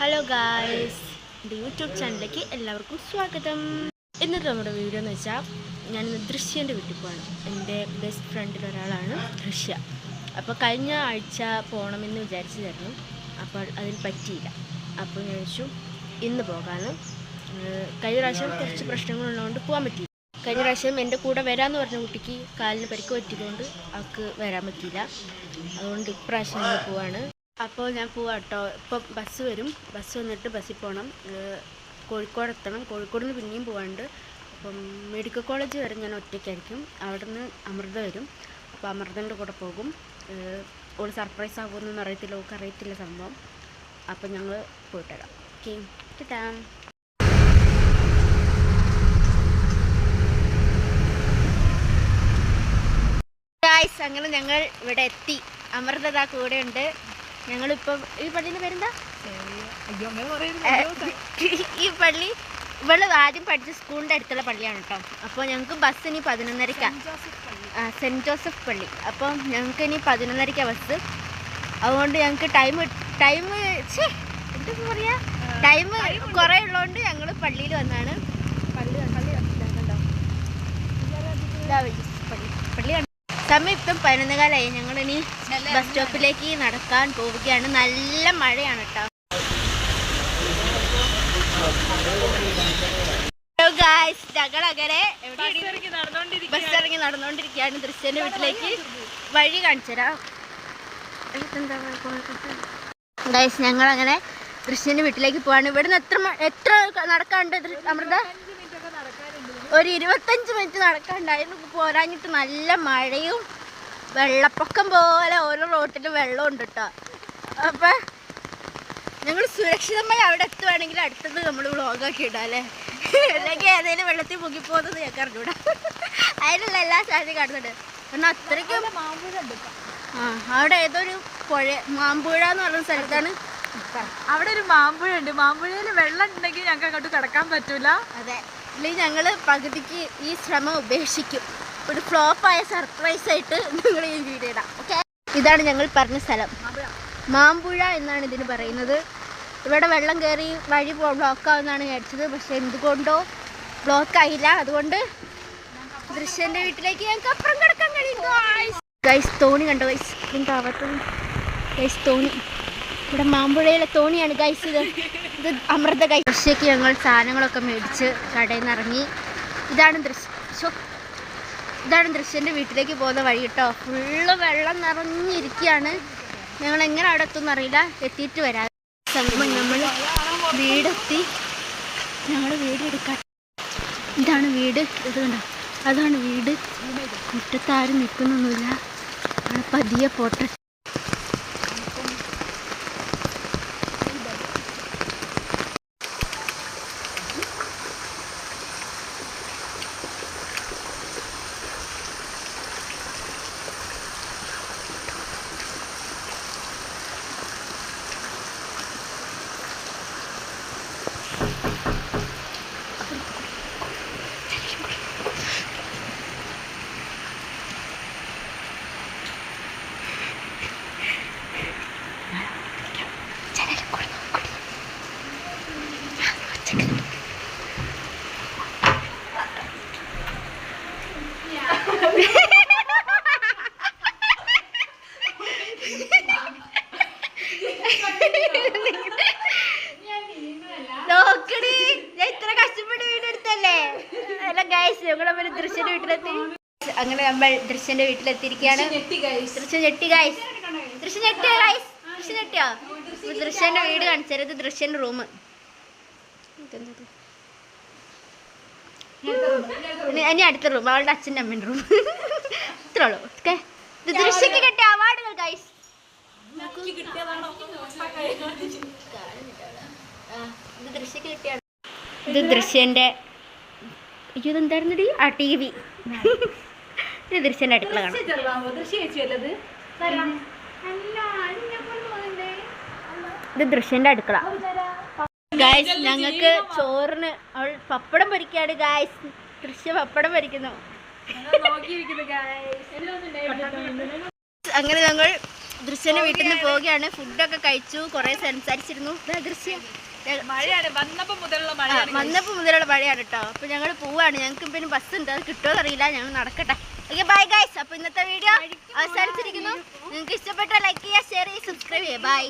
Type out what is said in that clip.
Hello guys എന്റെ YouTube ചാനലിലേക്ക് എല്ലാവർക്കും സ്വാഗതം. ഇന്നത്തെ നമ്മുടെ വീഡിയോ എന്ന് വെച്ചാൽ ഞാനിന്ന് ദൃശ്യന്റെ വീട്ടിൽ പോകണം എന്റെ ബെസ്റ്റ് ഫ്രണ്ടിൽ ഒരാളാണ് ദൃശ്യ. അപ്പോൾ കഴിഞ്ഞ ആഴ്ച പോകണമെന്ന് വിചാരിച്ചതായിരുന്നു. അപ്പോൾ അതിന് പറ്റിയില്ല. അപ്പോൾ ഞാൻ വെച്ചു ഇന്ന് പോകാമെന്ന് കഴിഞ്ഞ പ്രാവശ്യം കുറച്ച് പ്രശ്നങ്ങളുള്ളതുകൊണ്ട് പോകാൻ പറ്റിയില്ല കഴിഞ്ഞ പ്രാവശ്യം എന്റെ കൂടെ വരാമെന്ന് പറഞ്ഞ കുട്ടിക്ക് കാലിന് പരിക്ക് പറ്റിയതുകൊണ്ട് അവൾക്ക് വരാൻ പറ്റിയില്ല. അതുകൊണ്ട് ഇപ്രാവശ്യം പോവാണ്. അപ്പോൾ ഞാൻ പോവാം കേട്ടോ. ഇപ്പം ബസ് വരും. ബസ് വന്നിട്ട് ബസ്സിൽ പോകണം കോഴിക്കോട് എത്തണം. കോഴിക്കോട് നിന്ന് പിന്നെയും പോകാണ്ട് അപ്പം മെഡിക്കൽ കോളേജ് വരെ ഞാൻ ഒറ്റയ്ക്കായിരിക്കും. അവിടെ നിന്ന് അമൃത വരും. അപ്പോൾ അമൃതന്റെ കൂടെ പോകും. ഒരു സർപ്രൈസ് ആകുമെന്നൊന്നും അറിയത്തില്ല. ഓക്ക് അറിയത്തില്ല സംഭവം. അപ്പം ഞങ്ങൾ പോയിട്ട് ഓക്കെ കിട്ടാം അങ്ങനെ ഞങ്ങൾ ഇവിടെ എത്തി. അമൃതത കൂടെ ഉണ്ട് ഞങ്ങളിപ്പം ഈ പള്ളീന്റെ പേരെന്താ? ഈ പള്ളി ഇവൾ ആദ്യം പഠിച്ച സ്കൂളിന്റെ അടുത്തുള്ള പള്ളിയാണ് കേട്ടോ അപ്പോൾ ഞങ്ങൾക്ക് ബസ് ഇനി പതിനൊന്നരയ്ക്കാണ് സെന്റ് ജോസഫ് പള്ളി. അപ്പം ഞങ്ങൾക്ക് ഇനി പതിനൊന്നരക്കാണ് ബസ്. അതുകൊണ്ട് ഞങ്ങൾക്ക് ടൈം ടൈം എന്താ പറയാ? ടൈം കുറേ ഉള്ളതുകൊണ്ട് ഞങ്ങൾ പള്ളിയിൽ വന്നാണ്. പള്ളി പള്ളി കണ്ടോ ഇതാ വഴി, പള്ളി പള്ളി കണ്ടോ? സമയം ഇപ്പം പതിനൊന്ന് കാലമായി ഞങ്ങളിനി ബസ് സ്റ്റോപ്പിലേക്ക് നടക്കാൻ പോവുകയാണ്. നല്ല മഴയാണ് കേട്ടോ ഞങ്ങളങ്ങനെ ബസ് ഇറങ്ങി നടന്നുകൊണ്ടിരിക്കുകയാണ് ദൃശ്യന്റെ വീട്ടിലേക്ക്. വഴി കാണിച്ചുതരാം ഗൈസ് ഞങ്ങളങ്ങനെ ദൃശ്യന്റെ വീട്ടിലേക്ക് പോവാണ്. ഇവിടുന്ന് എത്ര എത്ര നടക്കാണ്ട് അമൃത? ഒരു ഇരുപത്തഞ്ച് മിനിറ്റ് നടക്കാണ്ടായിരുന്നു. പോരാഞ്ഞിട്ട് നല്ല മഴയും വെള്ളപ്പൊക്കം പോലെ ഓരോ റോട്ടിൽ വെള്ളം ഉണ്ട് കേട്ടോ അപ്പം ഞങ്ങൾ സുരക്ഷിതമായി അവിടെ എത്തുവാണെങ്കിൽ അടുത്തത് നമ്മൾ വ്ളോഗാക്കി ഇടാം അല്ലേ? അല്ലെങ്കിൽ ഏതെങ്കിലും വെള്ളത്തിൽ മുങ്ങിപ്പോകുന്നത് ഞാൻ അറിഞ്ഞൂടാ. അതിനുള്ള എല്ലാ സാധ്യതയും കാണുന്നുണ്ട്. കാരണം അത്രയ്ക്കും ആ അവിടെ ഏതൊരു പുഴ മാമ്പുഴ എന്ന് പറഞ്ഞ സ്ഥലത്താണ്? അവിടെ ഒരു മാമ്പുഴ ഉണ്ട്. മാമ്പുഴയിൽ വെള്ളം ഉണ്ടെങ്കിൽ ഞങ്ങൾക്ക് അങ്ങോട്ട് കിടക്കാൻ പറ്റൂല. അതെ. അല്ലെങ്കിൽ ഞങ്ങൾ പകുതിക്ക് ഈ ശ്രമം ഉപേക്ഷിക്കും. ഒരു ഫ്ലോപ്പായ സർപ്രൈസ് ആയിട്ട് നിങ്ങൾ ഈ വീഡിയോ ഇടാം. ഓക്കെ ഇതാണ് ഞങ്ങൾ പറഞ്ഞ സ്ഥലം. മാമ്പുഴ എന്നാണ് ഇതിന് പറയുന്നത്. ഇവിടെ വെള്ളം കയറി വഴി ബ്ലോക്ക് ആവുമെന്നാണ് വിചാരിച്ചത്. പക്ഷെ എന്തുകൊണ്ടോ ബ്ലോക്കായില്ല അതുകൊണ്ട് ദൃശ്യന്റെ വീട്ടിലേക്ക് ഞങ്ങൾക്ക് അപ്പുറം കിടക്കാൻ കഴിയും ഗൈസ് തോണി കണ്ടോ? ഗൈസ് എന്താവത്തത് ഗൈസ് തോണി. ഇവിടെ മാമ്പുഴയിലെ തോണിയാണ് ഗൈസ് ഇത്. ഇത് അമൃത കൈ ഉച്ചയ്ക്ക് ഞങ്ങൾ സാധനങ്ങളൊക്കെ മേടിച്ച് കടയിൽ നിന്ന് ഇറങ്ങി. ഇതാണ് ദൃശ്യം. ഇതാണ് ദൃശ്യന്റെ വീട്ടിലേക്ക് പോകുന്ന വഴി കേട്ടോ. ഫുള്ള് വെള്ളം നിറഞ്ഞിരിക്കുകയാണ്. ഞങ്ങൾ എങ്ങനെ അവിടെ എത്തുമെന്ന് അറിയില്ല. എത്തിയിട്ട് വരാം. സമയം നമ്മൾ വീടെത്തി. ഞങ്ങൾ വീട് എടുക്കാം ഇതാണ് വീട്. ഇത് കണ്ടോ? അതാണ് വീട്. മുറ്റത്താരും നിൽക്കുന്നൊന്നുമില്ല. പതിയെ പോട്ടെ നോക്കടി. ഞാൻ ഇത്ര കഷ്ടപ്പെട്ട് വീടെടുത്തല്ലേ അല്ല ഗൈസ് ദൃശ്യന്റെ വീട്ടിലെത്തി. അങ്ങനെ നമ്മൾ ദൃശ്യന്റെ വീട്ടിലെത്തിയിരിക്കുകയാണ്. ദൃശ്യം ഞെട്ടി ഗൈസ് ദൃശ്യം ഞെട്ടിയോ ഗൈസ് ദൃശ്യം ഞെട്ടിയോ? ദൃശ്യന്റെ വീട് കാണിച്ചത് ദൃശ്യന്റെ റൂം. ഇനി അടുത്ത റൂം അവളുടെ അച്ഛന്റെ അമ്മേന്റെ റൂം ഇത്രേ ഉള്ളൂ ഓക്കെ ദൃശ്യക്ക് കിട്ടിയ അവാർഡുകൾ ഗൈസ് ഇത് ദൃശ്യന്റെ അയ്യോ ഇതെന്തായിരുന്നടി? ആ ടി വി ഇത് ദൃശ്യന്റെ അടുക്കള കാണാം. ഇത് ദൃശ്യന്റെ അടുക്കള. ഗായ്സ് ഞങ്ങൾക്ക് ചോറിന് അവൾ പപ്പടം പൊരിക്കാണ് ഗായ്സ് ദൃശ്യ പപ്പടം പൊരിക്കുന്നു. അങ്ങനെ ഞങ്ങൾ ദൃശ്യന്റെ വീട്ടിൽ നിന്ന് പോവുകയാണ്. ഫുഡൊക്കെ കഴിച്ചു കുറെ സംസാരിച്ചിരുന്നു. ദൃശ്യ. വന്നപ്പോ മുതലുള്ള മഴയാണ് കേട്ടോ അപ്പൊ ഞങ്ങൾ പോവാണ്. ഞങ്ങൾക്ക് പിന്നെ ബസ് ഉണ്ട്. അത് കിട്ടുമോ അറിയില്ല ഞങ്ങൾ നടക്കട്ടെ. ഓക്കെ ബൈ ഗൈസ് അപ്പൊ ഇന്നത്തെ വീഡിയോ അവസാനിച്ചിരിക്കുന്നു. നിങ്ങൾക്ക് ഇഷ്ടപ്പെട്ട ലൈക്ക് ചെയ്യുക ഷെയർ ചെയ്യുക സബ്സ്ക്രൈബ് ചെയ്യുക. ബൈ